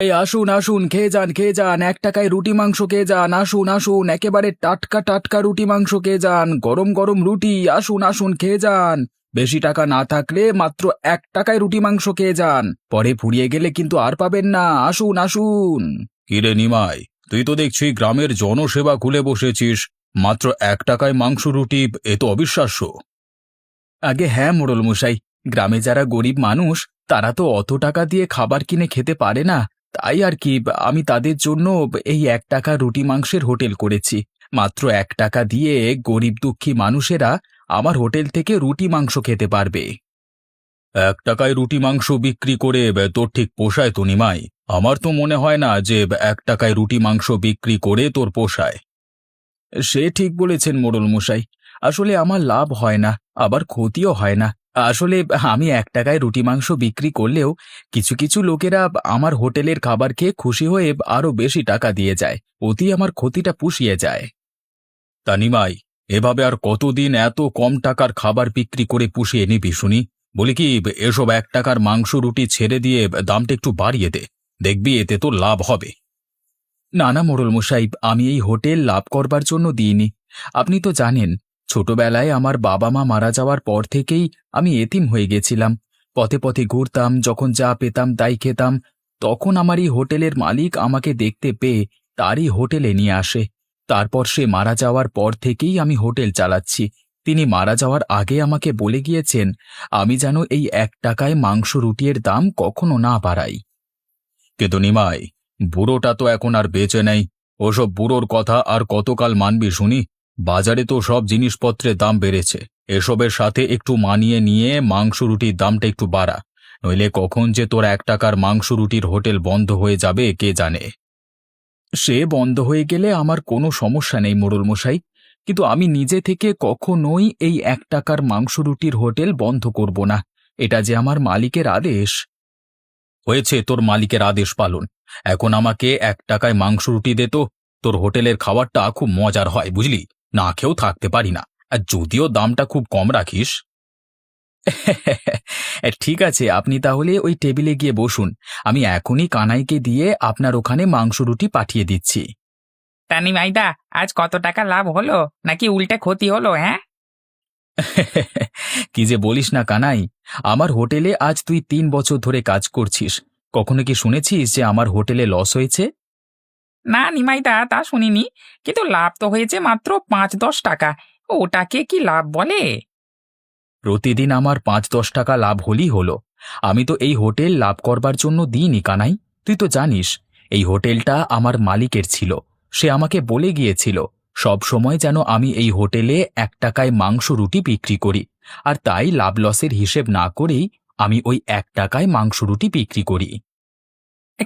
এই আসুন আসুন খেয়ে যান খেয়ে যান এক টাকায় রুটি মাংস খেয়ে যান আসুন আসুন একেবারে টাটকা টাটকা রুটি মাংস খেয়ে যান গরম গরম রুটি আসুন আসুন খেয়ে যান। বেশি টাকা না থাকলে মাত্র এক টাকায় রুটি মাংস খেয়ে যান। পরে ফুরিয়ে গেলে কিন্তু আর পাবেন না। আসুন আসুন। কিরে নিমাই তুই তো দেখছি গ্রামের জনসেবা খুলে বসেছিস। মাত্র এক টাকায় মাংস রুটি এ তো অবিশ্বাস্য। আগে হ্যাঁ মোড়ল মশাই গ্রামে যারা গরিব মানুষ তারা তো অত টাকা দিয়ে খাবার কিনে খেতে পারে না। তাই আর কি, আমি তাদের জন্য এই এক টাকা রুটি মাংসের হোটেল করেছি। মাত্র এক টাকা দিয়ে গরিব দুঃখী মানুষেরা আমার হোটেল থেকে রুটি মাংস খেতে পারবে। এক টাকায় রুটি মাংস বিক্রি করে তোর ঠিক পোষায় তো নিমাই। আমার তো মনে হয় না যে এক টাকায় রুটি মাংস বিক্রি করে তোর পোষায়। সে ঠিক বলেছেন মোড়ল মশাই আসলে আমার লাভ হয় না, আবার ক্ষতিও হয় না। আসলে আমি এক টাকায় রুটি মাংস বিক্রি করলেও কিছু কিছু লোকেরা আমার হোটেলের খাবার খেয়ে খুশি হয়ে আরও বেশি টাকা দিয়ে যায়। অতি আমার ক্ষতিটা পুষিয়ে যায়। তা নিমাই এভাবে আর কতদিন এত কম টাকার খাবার বিক্রি করে পুষিয়ে নিবি শুনি? বলি কি, এসব এক টাকার মাংস রুটি ছেড়ে দিয়ে দামটা একটু বাড়িয়ে দে। দেখবি এতে তো লাভ হবে। না না মোড়ল মশাই আমি এই হোটেল লাভ করবার জন্য দিইনি। আপনি তো জানেন ছোটবেলায় আমার বাবা মা মারা যাওয়ার পর থেকেই আমি এতিম হয়ে গেছিলাম। পথে পথে ঘুরতাম, যখন যা পেতাম তাই খেতাম। তখন আমার এই হোটেলের মালিক আমাকে দেখতে পেয়ে তারই হোটেলে নিয়ে আসে। তারপর সে মারা যাওয়ার পর থেকেই আমি হোটেল চালাচ্ছি। তিনি মারা যাওয়ার আগে আমাকে বলে গিয়েছেন, আমি যেন এই এক টাকায় মাংস রুটির দাম কখনো না বাড়াই। কিন্তু নিমাই, বুড়োটা তো এখন আর বেঁচে নেই। ওসব বুড়োর কথা আর কতকাল মানবি শুনি? বাজারে তো সব জিনিসপত্রের দাম বেড়েছে। এসবের সাথে একটু মানিয়ে নিয়ে মাংস রুটির দামটা একটু বাড়া। নইলে কখন যে তোর এক টাকার মাংস রুটির হোটেল বন্ধ হয়ে যাবে, কে জানে? সে বন্ধ হয়ে গেলে আমার কোনো সমস্যা নেই মোড়ল মশাই কিন্তু আমি নিজে থেকে কখনোই এই এক টাকার মাংস রুটির হোটেল বন্ধ করব না। এটা যে আমার মালিকের আদেশ। হয়েছে তোর মালিকের আদেশ পালন। এখন আমাকে এক টাকায় মাংস রুটি দে তো। তোর হোটেলের খাবারটা খুব মজার হয়, বুঝলি? না খেয়েও থাকতে পারি না। আর যদিও দামটা খুব কম রাখিস। ঠিক আছে আপনি তাহলে ওই টেবিলে গিয়ে বসুন। আমি এখনই কানাইকে দিয়ে আপনার ওখানে মাংস রুটি পাঠিয়ে দিচ্ছি। তানি মাইদা আজ কত টাকা লাভ হলো? নাকি উল্টে ক্ষতি হলো হ্যাঁ? কি যে বলিস না কানাই আমার হোটেলে আজ তুই তিন বছর ধরে কাজ করছিস। কখনো কি শুনেছিস যে আমার হোটেলে লস হয়েছে? না নিমাইদা তা শুনিনি। কিন্তু লাভ তো হয়েছে মাত্র পাঁচ দশ টাকা। ওটাকে কি লাভ বলে? প্রতিদিন আমার পাঁচ দশ টাকা লাভ হলেই হলো। আমি তো এই হোটেল লাভ করবার জন্য দিইনি কানাই। তুই তো জানিস এই হোটেলটা আমার মালিকের ছিল। সে আমাকে বলে গিয়েছিল সব সময় যেন আমি এই হোটেলে এক টাকায় মাংস রুটি বিক্রি করি। আর তাই লাভ লসের হিসেব না করেই আমি ওই এক টাকায় মাংস রুটি বিক্রি করি।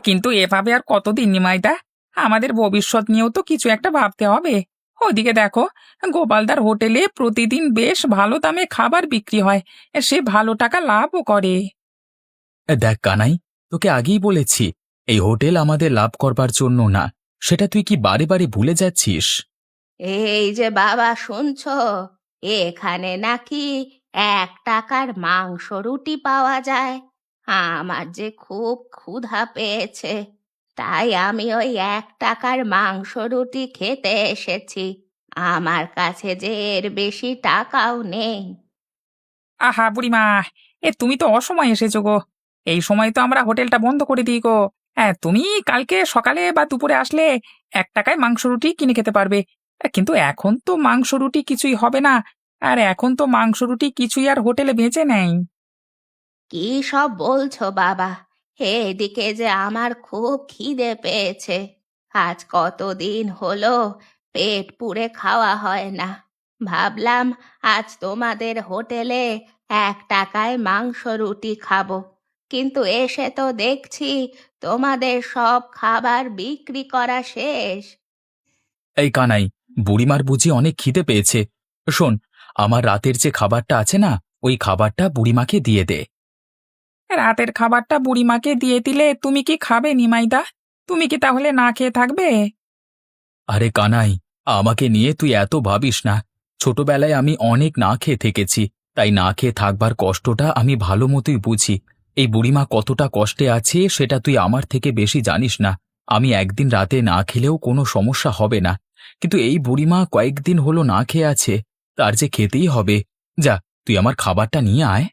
কিন্তু এভাবে আর কতদিন নিমাইদা আমাদের ভবিষ্যৎ নিয়েও তো কিছু একটা ভাবতে হবে। ওদিকে দেখো গোপালদার হোটেলে প্রতিদিন বেশ ভালো দামে খাবার বিক্রি হয়। সে ভালো টাকা লাভও করে। দেখ কানাই তোকে আগেই বলেছি এই হোটেল আমাদের লাভ করবার জন্য না। সেটা তুই কি বারে বারে ভুলে যাচ্ছিস? এই যে বাবা শুনছো? এখানে নাকি এক টাকার মাংস রুটি পাওয়া যায়। আমার যে খুব ক্ষুধা পেয়েছে। তাই আমি ওই এক টাকার মাংস রুটি খেতে এসেছি। আমার কাছে যে এর বেশি টাকাও নেই। আহা বুড়িমা এ তুমি তো অসময় এসেছ গো। এই সময় তো আমরা হোটেলটা বন্ধ করে দিই গো। হ্যাঁ তুমি কালকে সকালে বা দুপুরে আসলে এক টাকায় মাংস রুটি কিনে খেতে পারবে। আহ, কিন্তু এখন তো মাংস রুটি কিছুই হবে না। আর এখন তো মাংস রুটি কিছুই আর হোটেলে বেঁচে নেই। কি সব বলছো বাবা? এদিকে যে আমার খুব খিদে পেয়েছে। আজ কতদিন হলো পেট পুড়ে খাওয়া হয় না। ভাবলাম আজ তোমাদের হোটেলে এক টাকায় মাংস রুটি খাব। কিন্তু এসে তো দেখছি তোমাদের সব খাবার বিক্রি করা শেষ। এই কানাই, বুড়িমার বুঝি অনেক খিদে পেয়েছে। শোন, আমার রাতের যে খাবারটা আছে না, ওই খাবারটা বুড়িমাকে দিয়ে দে। রাতের খাবারটা বুড়িমাকে দিয়ে দিলে তুমি কি খাবে, নিমাইদা? তুমি কি তাহলে না খেয়ে থাকবে? আরে কানাই, আমাকে নিয়ে তুই এত ভাবিস না। ছোটবেলায় আমি অনেক না খেয়ে থেকেছি, তাই না খেয়ে থাকবার কষ্টটা আমি ভালো মতোই বুঝি। এই বুড়িমা কতটা কষ্টে আছে সেটা তুই আমার থেকে বেশি জানিস না। আমি একদিন রাতে না খেলেও কোনো সমস্যা হবে না। কিন্তু এই বুড়িমা কয়েকদিন হলো না খেয়ে আছে, তার যে খেতেই হবে। যা, তুই আমার খাবারটা নিয়ে আয়।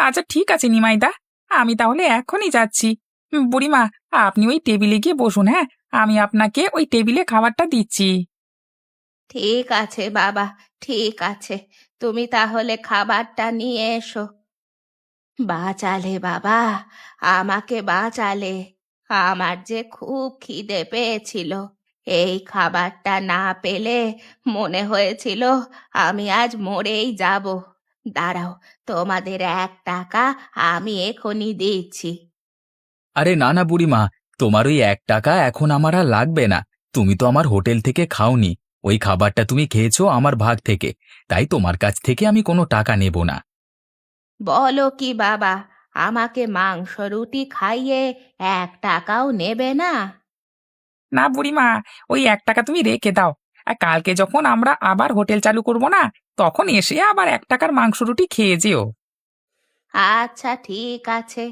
আচ্ছা ঠিক আছে নিমাইদা। আমি তাহলে এখনই যাচ্ছি। বুড়িমা, আপনি ওই টেবিলে গিয়ে বসুন হ্যাঁ? আমি আপনাকে ওই টেবিলে খাবারটা দিচ্ছি। ঠিক আছে বাবা, ঠিক আছে। তুমি তাহলে খাবারটা নিয়ে এসো। বাঁচালে বাবা, আমাকে বাঁচালে। আমার যে খুব খিদে পেয়েছিল। এই খাবারটা না পেলে মনে হয়েছিল আমি আজ মরেই যাব। দাঁড়াও তোমাদের এক টাকা আমি এখনই দিচ্ছি। আরে না না বুড়িমা তোমার ওই এক টাকা এখন আমার আর লাগবে না। তুমি তো আমার হোটেল থেকে খাওনি ওই খাবারটা তুমি খেয়েছো আমার ভাগ থেকে তাই তোমার কাছ থেকে আমি কোনো টাকা নেব না। বলো কি বাবা আমাকে মাংস রুটি খাইয়ে এক টাকাও নেবে না? না বুড়িমা ওই এক টাকা তুমি রেখে দাও আর কালকে যখন আমরা আবার হোটেল চালু করব না তখন এসে আবার এক টাকার মাংস রুটি খেয়ে যেও। আচ্ছা ঠিক আছে।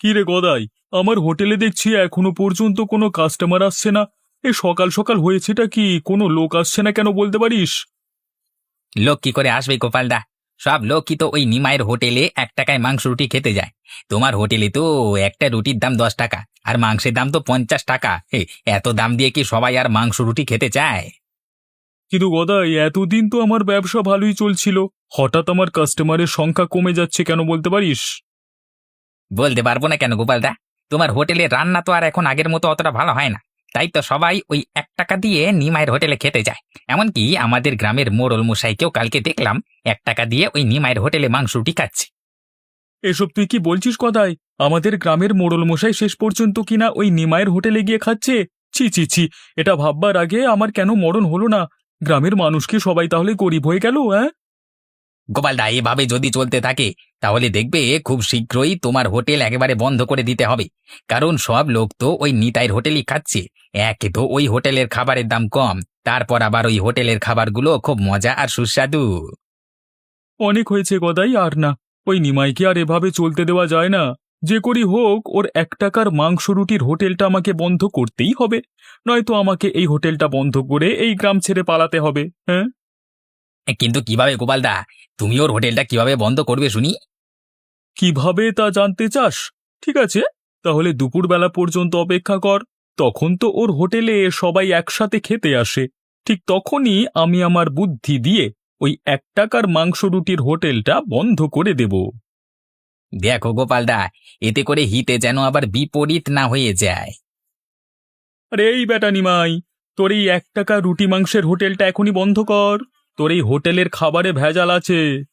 কি রে গদাই আমার হোটেলে দেখছি এখনও পর্যন্ত কোনো কাস্টমার আসছে না। এ সকাল সকাল হয়েছেটা কি কোনো লোক আসছে না কেন বলতে পারিস? লোক কি করে আসবে গোপালদা? সব লোক কি তো ওই নিমাইয়ের হোটেলে এক টাকায় মাংস রুটি খেতে যায়। তোমার হোটেলে তো একটা রুটির দাম দশ টাকা আর মাংসের দাম তো পঞ্চাশ টাকা। হে, এত দাম দিয়ে কি সবাই আর মাংস রুটি খেতে চায়? কিন্তু গদাই এতদিন তো আমার ব্যবসা ভালোই চলছিল। হঠাৎ আমার কাস্টমারের সংখ্যা কমে যাচ্ছে কেন বলতে পারিস? বলতে পারব না কেন গোপালদা তোমার হোটেলে রান্না তো আর এখন আগের মতো অতটা ভালো হয় না। তাই তো সবাই ওই এক টাকা দিয়ে নিমাইয়ের হোটেলে খেতে যায় এমনকি আমাদের গ্রামের মোড়ল মশাইকেও কালকে দেখলাম এক টাকা দিয়ে ওই নিমাইয়ের হোটেলে মাংস রুটি খাচ্ছে। এসব তুই কি বলছিস গদাই? আমাদের গ্রামের মোড়ল মশাই শেষ পর্যন্ত কিনা ওই নিমায়ের হোটেলে গিয়ে খাচ্ছে? ছি ছি ছি এটা ভাববার আগে আমার কেন মরণ হলো না? গ্রামের মানুষ কি সবাই তাহলে গরিব হয়ে গেল হ্যাঁ? গোপালদা এভাবে যদি চলতে থাকে তাহলে দেখবে খুব শীঘ্রই তোমার হোটেল একেবারে বন্ধ করে দিতে হবে। কারণ সব লোক তো ওই নিতাইয়ের হোটেলই খাচ্ছে। একে তো ওই হোটেলের খাবারের দাম কম। তারপর আবার ওই হোটেলের খাবারগুলো খুব মজা আর সুস্বাদু। অনেক হয়েছে গদাই আর না। ওই নিমাইকে আর এভাবে চলতে দেওয়া যায় না। যে করি হোক ওর এক টাকার মাংস রুটির হোটেলটা আমাকে বন্ধ করতেই হবে। নয়তো আমাকে এই হোটেলটা বন্ধ করে এই গ্রাম ছেড়ে পালাতে হবে হ্যাঁ? কিন্তু কীভাবে গোপালদা তুমি ওর হোটেলটা কীভাবে বন্ধ করবে শুনি? কীভাবে তা জানতে চাস? ঠিক আছে তাহলে দুপুরবেলা পর্যন্ত অপেক্ষা কর। তখন তো ওর হোটেলে সবাই একসাথে খেতে আসে। ঠিক তখনই আমি আমার বুদ্ধি দিয়ে ওই এক টাকার মাংস রুটির হোটেলটা বন্ধ করে দেব। দেখো গোপালদা এতে করে হিতে যেন আবার বিপরীত না হয়ে যায়। আরে এই বেটা নিমাই তোর এই এক টাকা রুটি মাংসের হোটেলটা এখনই বন্ধ কর। তোর এই হোটেলের খাবারে ভেজাল আছে।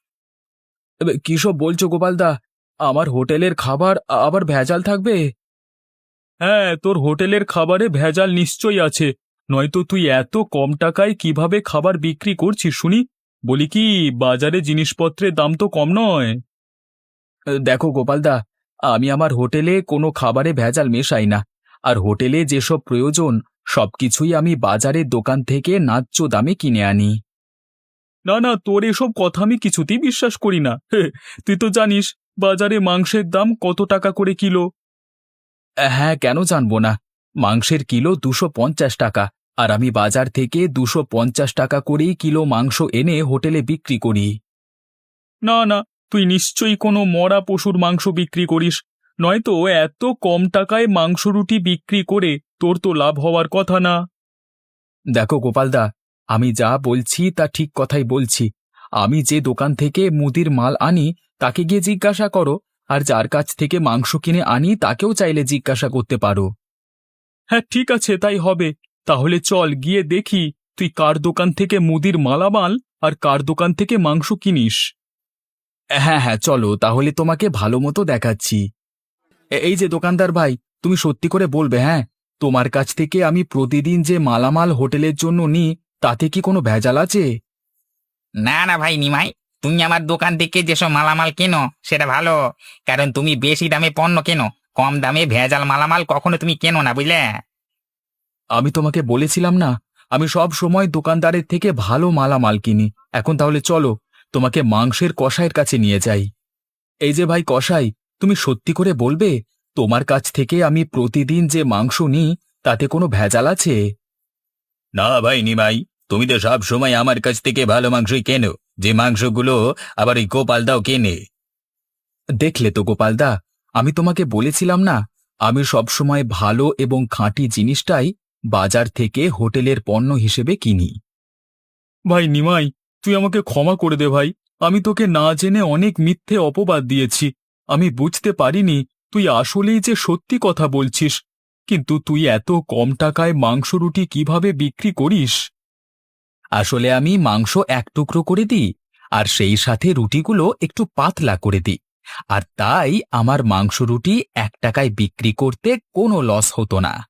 এবে, কি সব বলছো গোপালদা? আমার হোটেলের খাবার আবার ভেজাল থাকবে? হ্যাঁ তোর হোটেলের খাবারে ভেজাল নিশ্চয়ই আছে। নয়তো তুই এত কম টাকায় কীভাবে খাবার বিক্রি করছিস শুনি? বলি কি বাজারে জিনিসপত্রের দাম তো কম নয়। দেখো গোপালদা আমি আমার হোটেলে কোনো খাবারে ভেজাল মেশাই না। আর হোটেলে যেসব প্রয়োজন সবকিছুই আমি বাজারের দোকান থেকে ন্যায্য দামে কিনে আনি। না না তোর এসব কথা আমি কিছুতেই বিশ্বাস করি না। তুই তো জানিস বাজারে মাংসের দাম কত টাকা করে কিলো? হ্যাঁ কেন জানব না? মাংসের কিলো দুশো পঞ্চাশ টাকা। আর আমি বাজার থেকে দুশো পঞ্চাশ টাকা করেই কিলো মাংস এনে হোটেলে বিক্রি করি। না না তুই নিশ্চয়ই কোনো মরা পশুর মাংস বিক্রি করিস। নয়তো এত কম টাকায় মাংস রুটি বিক্রি করে তোর তো লাভ হওয়ার কথা না। দেখো গোপালদা আমি যা বলছি তা ঠিক কথাই বলছি। আমি যে দোকান থেকে মুদির মাল আনি তাকে গিয়ে জিজ্ঞাসা করো আর যার কাছ থেকে মাংস কিনে আনি তাকেও চাইলে জিজ্ঞাসা করতে পারো। হ্যাঁ ঠিক আছে তাই হবে। তাহলে চল গিয়ে দেখি তুই কার দোকান থেকে মুদির মালামাল আর কার দোকান থেকে মাংস কিনিস। হ্যাঁ হ্যাঁ চলো, তাহলে তোমাকে ভালো মতো দেখাচ্ছি। এই যে দোকানদার ভাই, তুমি সত্যি করে বলবে হ্যাঁ? তোমার কাছ থেকে আমি প্রতিদিন যে মালামাল হোটেলের জন্য নিই, তাতে কি কোনো ভেজাল আছে? না না ভাই, নিমাই, তুমি আমার দোকান থেকে যেসব মালামাল কেনো, সেটা ভালো। কারণ তুমি বেশি দামে পণ্য কেনো, কম দামে ভেজাল মালামাল কখনো তুমি কেনো না, বুঝলে? আমি তোমাকে বলেছিলাম না, আমি সব সময় দোকানদারের থেকে ভালো মালামাল কিনি। এখন তাহলে চলো, তোমাকে মাংসের কষাইয়ের কাছে নিয়ে যাই। এই যে ভাই কসাই, তুমি সত্যি করে বলবে, তোমার কাছ থেকে আমি প্রতিদিন যে মাংস নিই, তাতে কোনো ভেজাল আছে? না ভাই নিমাই, তুমি তো সব সময় আমার কাছ থেকে ভালো মাংসই কেনো, যে মাংসগুলো আবার ওই গোপালদাও কেনে। দেখলে তো গোপালদা, আমি তোমাকে বলেছিলাম না, আমি সবসময় ভালো এবং খাঁটি জিনিসটাই বাজার থেকে হোটেলের পণ্য হিসেবে কিনি। ভাই নিমাই তুই আমাকে ক্ষমা করে দে ভাই। আমি তোকে না জেনে অনেক মিথ্যে অপবাদ দিয়েছি। আমি বুঝতে পারিনি তুই আসলেই যে সত্যি কথা বলছিস। কিন্তু তুই এত কম টাকায় মাংস রুটি কীভাবে বিক্রি করিস? আসলে আমি মাংস এক টুকরো করে দিই আর সেই সাথে রুটিগুলো একটু পাতলা করে দিই। আর তাই আমার মাংস রুটি এক টাকায় বিক্রি করতে কোনো লস হতো না।